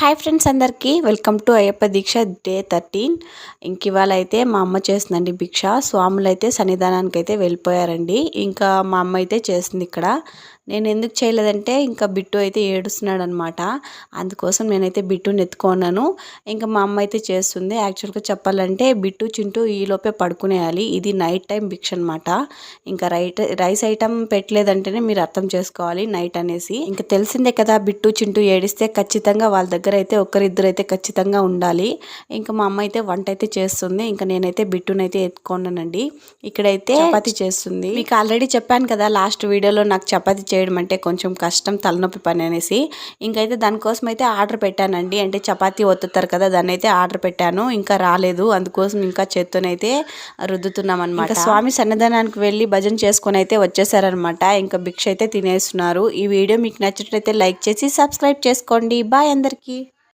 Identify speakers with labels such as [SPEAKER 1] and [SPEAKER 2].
[SPEAKER 1] Hi friends అందరికీ. Welcome to Ayyappa deeksha day thirteen. ఇంక ఇవాళ అయితే మా అమ్మ చేస్తుందండి భిక్ష. స్వాములు అయితే సన్నిధానానికి అయితే వెళ్ళిపోయారండి. ఇంకా మా అమ్మ అయితే చేస్తుంది ఇక్కడ. నేను ఎందుకు చేయలేదంటే ఇంకా బిట్టు అయితే ఏడుస్తున్నాడు అనమాట అందుకోసం నేనైతే బిట్టుని ఎత్తుకున్నాను ఇంకా మా అమ్మ అయితే చేస్తుంది. యాక్చువల్గా చెప్పాలంటే బిట్టు చింటూ ఈలోపే పడుకునేయాలి. ఇది నైట్ టైం భిక్ష అనమాట. ఇంకా రైట్ రైస్ ఐటమ్ పెట్టలేదంటేనే మీరు అర్థం చేసుకోవాలి నైట్ అనేసి. ఇంకా తెలిసిందే కదా బిట్టు చింటూ ఏడిస్తే ఖచ్చితంగా వాళ్ళ దగ్గర దగ్గర అయితే ఒకరిద్దరు అయితే ఖచ్చితంగా ఉండాలి. ఇంకా మా అమ్మ అయితే వంట అయితే చేస్తుంది. ఇంకా నేనైతే బిట్టునైతే ఎత్తుకున్నానండి. ఇక్కడైతే చపాతి చేస్తుంది. మీకు ఆల్రెడీ చెప్పాను కదా లాస్ట్ వీడియోలో నాకు చపాతి చేయడం అంటే కొంచెం కష్టం తలనొప్పి పని అనేసి. ఇంకైతే దానికోసం అయితే ఆర్డర్ పెట్టానండి. అంటే చపాతీ ఒత్తుతారు కదా దాన్ని అయితే ఆర్డర్ పెట్టాను. ఇంకా రాలేదు. అందుకోసం ఇంకా చేత్తోనైతే రుద్దుతున్నాం అనమాట స్వామి సన్నిధానానికి వెళ్ళి భజన చేసుకొని అయితే వచ్చేసారనమాట ఇంకా భిక్ష అయితే తినేస్తున్నారు. ఈ వీడియో మీకు నచ్చినట్లయితే లైక్ చేసి సబ్స్క్రైబ్ చేసుకోండి. బాయ్ అందరికీ.